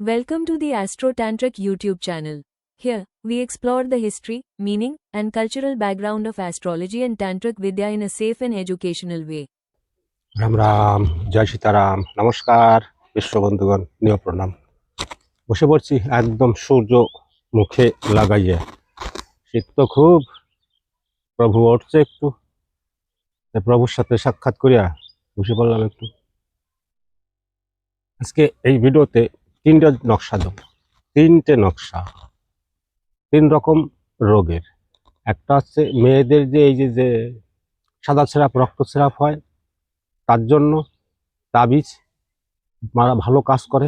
Welcome to the Astro Tantric YouTube channel. Here, we explore the history, meaning, and cultural background of astrology and Tantric Vidya in a safe and educational way. Ram Ram জয় সীতারাম নমস্কার বিশ্ব বন্ধুগণ নিয় প্রণাম বসে পড়ছি একদম সূর্য মুখে লাগাইয়ে শীত তো খুব প্রভু উঠছে একটু তাই প্রভুর সাথে সাক্ষাৎ করিয়া বসে পড়লাম একটু আজকে এই ভিডিওতে তিনটে নকশা দেব। তিনটে নকশা। তিন রকম রোগের। একটা হচ্ছে মেয়েদের যে এই যে যে সাদা ছেঁড়াপ রক্ত ছেঁড়াপ হয়, তার জন্য তাবিজ মারা ভালো কাজ করে।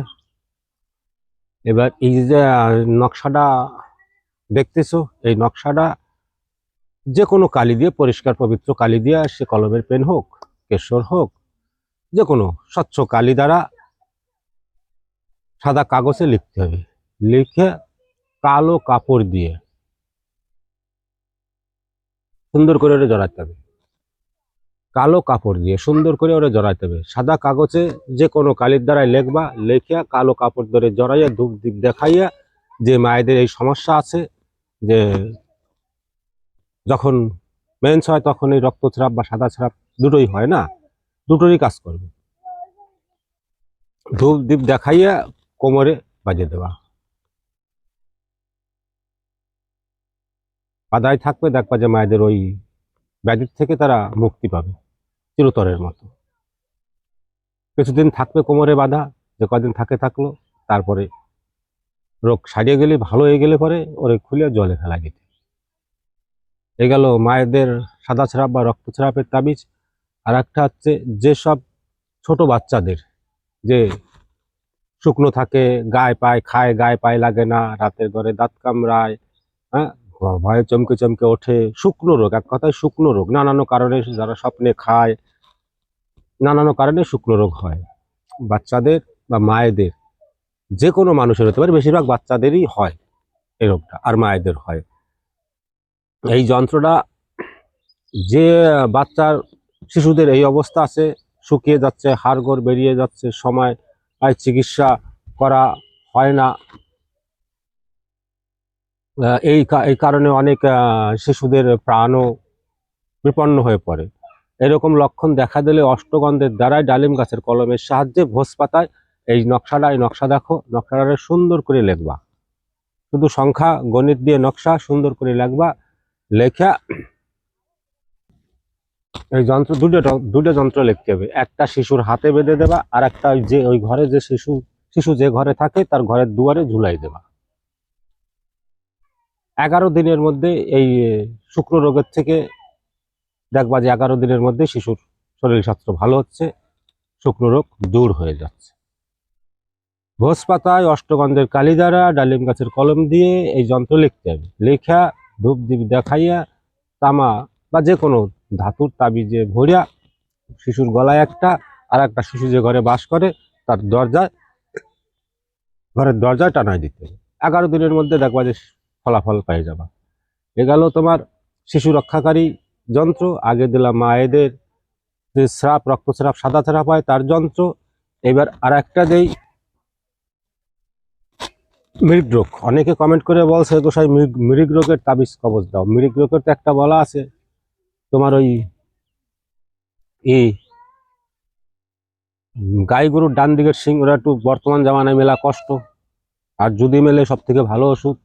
এবার এই যে নকশাটা দেখতেছো, এই নকশাটা যে কোনো কালি দিয়ে, পরিষ্কার পবিত্র কালি দিয়ে, সে কলমের পেন হোক, কেশর হোক যে কোনো স্বচ্ছ কালি দ্বারা সাদা কাগজে লিখতে হবে। লিখে কালো কাপড় দিয়ে সুন্দর করে ওটা জড়াতে হবে। কালো কাপড় দিয়ে সুন্দর করে ওরা জড়াইতে হবে। সাদা কাগজে যে কোনো কালির দ্বারাই লেখবা লেখিয়া কালো কাপড় ধরে জড়াইয়া দীপ দেখাইয়া যে মায়েদের এই সমস্যা আছে, যে যখন মেন্স হয় তখন এই রক্তস্রাব বা সাদা স্রাব দুটোই হয় না, দুটোরই কাজ করবে। ধূপ দীপ দেখাইয়া কোমরে বাজিয়ে দেওয়া বাধায় থাকবে দেখবা যে মায়েদের ওই ব্যাধির থেকে তারা মুক্তি পাবে, চিরতরের মতো। কিছুদিন থাকবে কোমরে বাধা, যে কদিন থাকে থাকল, তারপরে রোগ সারিয়ে গেলে, ভালো হয়ে গেলে পরে ওরে খুলে জলে ফেলা দিতে এ গেল মায়েদের সাদা ছাড়াপ বা রক্ত ছাড়াপের তাবিজ। আর একটা হচ্ছে যেসব ছোট বাচ্চাদের যে শুকনো থাকে, গায়ে পায়, খায়, গায়ে পায়ে লাগে না, রাতের ঘরে দাঁত কামড়ায় হ্যাঁ? ভয়ে চমকে চমকে ওঠে, শুকনো রোগ, এক কথায় শুকনো রোগ। নানান কারণে যারা স্বপ্নে খায়, নানান কারণে শুকনো রোগ হয়। বাচ্চাদের বা মায়েদের যে কোনো মানুষের হতে পারে, বেশিরভাগ বাচ্চাদেরই হয় এই রোগটা, আর মায়েদের হয়। এই যন্ত্রটা যে বাচ্চার, শিশুদের এই অবস্থা আছে, শুকিয়ে যাচ্ছে, হাড়গোড় বেরিয়ে যাচ্ছে, সময় চিকিৎসা করা হয় না। এই এই কারণে অনেক শিশুদের প্রাণও বিপন্ন হয়ে পড়ে। এরকম লক্ষণ দেখা দিলে অষ্টগন্ধের দ্বারাই ডালিম গাছের কলমের সাহায্যে ভোজ পাতায় এই নকশাটা, এই নকশা দেখো, নকশাটা সুন্দর করে লেখবা। শুধু সংখ্যা, গণিত দিয়ে নকশা সুন্দর করে লেখবা, লেখা এই যন্ত্র, দুটো দুটো যন্ত্র লিখতে হবে। একটা শিশুর হাতে বেঁধে দেবা আর একটা যে, ওই ঘরে যে শিশু শিশু যে ঘরে থাকে, তার ঘরের দুয়ারে ঝুলাই দেবা। এগারো দিনের মধ্যে এই শুক্র রোগের থেকে দেখবা যে এগারো দিনের মধ্যে শিশুর শরীর স্বাস্থ্য ভালো হচ্ছে, শুক্র রোগ দূর হয়ে যাচ্ছে। ঘোষ পাতায় অষ্টগন্ধের কালি দ্বারা ডালিম গাছের কলম দিয়ে এই যন্ত্র লিখতে হবে। লেখা ধূপ দেখাইয়া, তামা বা যে কোনো ধাতুর তাবিজে ভরিয়া শিশুর গলায় একটা আর একটা শিশু যে ঘরে বাস করে তার দরজায়, ঘরের দরজায় টানায় দিতে এগারো দিনের মধ্যে দেখবা যে ফলাফল পেয়ে যাবা। এ গেল তোমার শিশু রক্ষাকারী যন্ত্র, আগে দিলাম মায়েদের যে স্রাপ রক্তস্রাপ সাদা স্রাপ হয় তার যন্ত্র। এবার আর একটা দেই মৃগ রোগ। অনেকে কমেন্ট করে বলছে গোসাই মৃগ- মৃগ রোগের তাবিজ কবজ দাও। মৃগ রোগের তো একটা বলা আছে। তোমার ওই এই গাই গরুর ডান দিকের সিং, ওরা একটু বর্তমান জামানায় মেলা কষ্ট। আর যদি মেলে সব থেকে ভালো ওষুধ,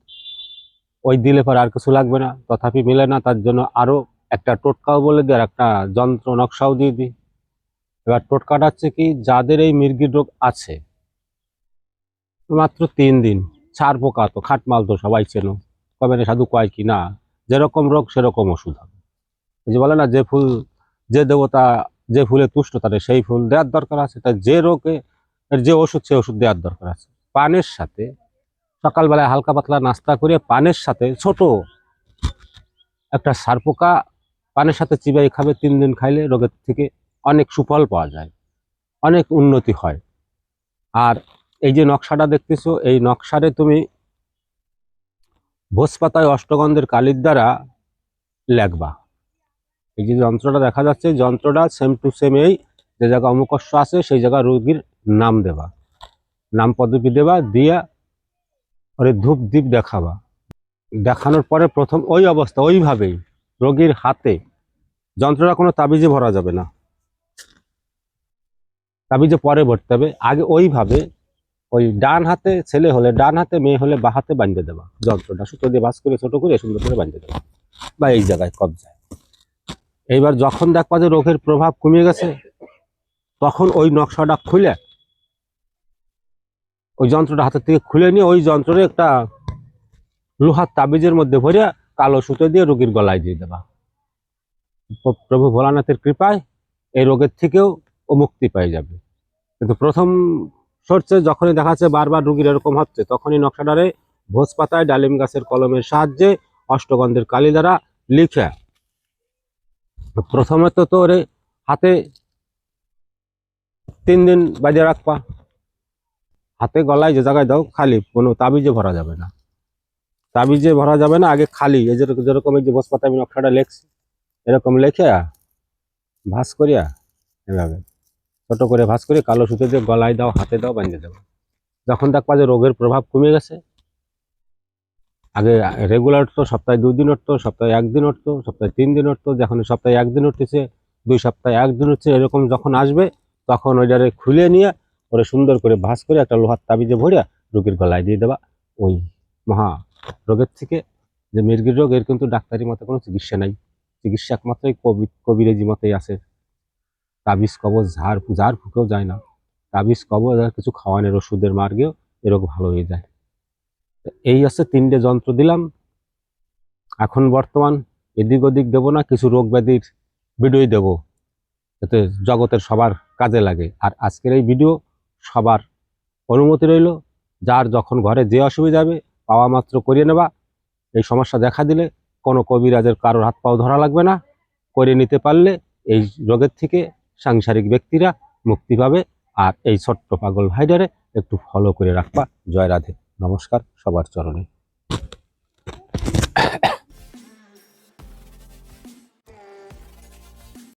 ওই দিলে পর আর কিছু লাগবে না। তথাপি মেলে না, তার জন্য আরও একটা টোটকাও বলে দিই, আর একটা যন্ত্র নকশাও দিয়ে দিই। এবার টোটকাটা হচ্ছে কি, যাদের এই মির্গির রোগ আছে, মাত্র তিন দিন, ছাড় পোকা তো, খাটমাল তো সবাই চেনো, কবে সাধু কয় কি না, যেরকম রোগ সেরকম ওষুধ হবে। ওই যে বলে না, যে ফুল, যে দেবতা, যে ফুলে তুষ্ট তাদের সেই ফুল দেওয়ার দরকার আছে। তাই যে রোগে যে ওষুধ, সে ওষুধ দেওয়ার দরকার আছে। পানের সাথে সকালবেলায় হালকা পাতলা নাস্তা করে পানের সাথে ছোট একটা সারপোকা পানের সাথে চিবাই খাবে, তিন দিন খাইলে রোগের থেকে অনেক সুফল পাওয়া যায়, অনেক উন্নতি হয়। আর এই যে নকশাটা দেখতেছো, এই নকশারে তুমি ভোজ পাতায় অষ্টগন্ধের কালির দ্বারা লেখবা। এই যে যন্ত্রটা দেখা যাচ্ছে, যন্ত্রটা সেম টু সেম এই যে জায়গা অমুকস্য আছে, সেই জায়গায় রোগীর নাম দেবা। নাম পদবি দেবা, দিয়া ওরে ধূপ দ্বীপ দেখাবা। দেখানোর পরে প্রথম ওই অবস্থা, ওইভাবেই রোগীর হাতে। যন্ত্রটা কোনো তাবিজে ভরা যাবে না। তাবিজে পরে ভরতে হবে। আগে ওইভাবে ওই ডান হাতে ছেলে হলে, ডান হাতে মেয়ে হলে বা হাতে বাঁধতে দেবা যন্ত্রটা। সুতো দিয়ে বাস করে, ছোটো করে সুন্দর করে বাঁধতে দেবা। বা এই জায়গায় কবজায়। এইবার যখন দেখবা যে রোগের প্রভাব কমে গেছে, তখন ওই নকশাটা খুলে, ওই যন্ত্রটা হাতের থেকে খুলে নিয়ে ওই যন্ত্রে একটা লোহার তাবিজের মধ্যে ভরে কালো সুতো দিয়ে রোগীর গলায় দিয়ে দেবা। প্রভু ভোলানাথের কৃপায় এই রোগের থেকেও ও মুক্তি পেয়ে যাবে। কিন্তু প্রথম সরছে যখনই দেখা যাচ্ছে বারবার রুগীর এরকম হচ্ছে, তখনই নকশাটারে ভোজ পাতায় ডালিম গাছের কলমের সাহায্যে অষ্টগন্ধের কালি দ্বারা লিখে প্রথমে তো তোর হাতে তিন দিন বাজে রাখবা। হাতে গলায় যে জায়গায় দাও, খালি কোনো তাবিজে ভরা যাবে না। তাবিজে ভরা যাবে না, আগে খালি, এই যেরকম এই যে ভোজ পাতা আমি নকশাটা লেখছি, এরকম লেখে ভাস করিয়া এভাবে, ছোট করে ভাস করে কালো সুতো দিয়ে গলায় দাও, হাতে দাও, বাঁধিয়ে দেবো। যখন দেখবা যে রোগের প্রভাব কমে গেছে আগে রেগুলার তো সপ্তাহে দুই দিন উঠতো, সপ্তাহে একদিন উঠতো, সপ্তাহে তিন দিন উঠতো, যখন সপ্তাহে একদিন উঠতেছে, দুই সপ্তাহে একদিন হচ্ছে এরকম যখন আসবে, তখন ওইটারে খুলে নিয়ে ওরে সুন্দর করে ভাস করে একটা লোহার তাবিজে ভরিয়া রোগীর গলায় দিয়ে দেবা। ওই মহা রোগের থেকে যে মির্গির রোগ, এর কিন্তু ডাক্তারি মতে কোনো চিকিৎসা নাই। চিকিৎসা একমাত্র কবি কবিরেজি মতেই আছে। তাবিজ, কবজ, ঝাড় ঝাড় ফুকেও যায় না। তাবিজ, কবজ আর কিছু খাওয়ানোর ওষুধের মার্গেও এ ভালো হয়ে যায়। এই হচ্ছে তিনটে যন্ত্র দিলাম। এখন বর্তমান এদিক ওদিক দেবো না, কিছু রোগ ব্যাধির ভিডিওই দেব, যাতে জগতের সবার কাজে লাগে। আর আজকের এই ভিডিও সবার অনুমতি রইল, যার যখন ঘরে যে অসুবিধা হবে, পাওয়া মাত্র করিয়ে নেবা। এই সমস্যা দেখা দিলে কোনো কবিরাজের কারোর হাত পাও ধরা লাগবে না। করে নিতে পারলে এই রোগের থেকে সাংসারিক ব্যক্তিরা মুক্তি পাবে। আর এই ছোট্ট পাগল ভাইডারে একটু ফলো করে রাখবা। জয় রাধে। নমস্কার সবার চরণে।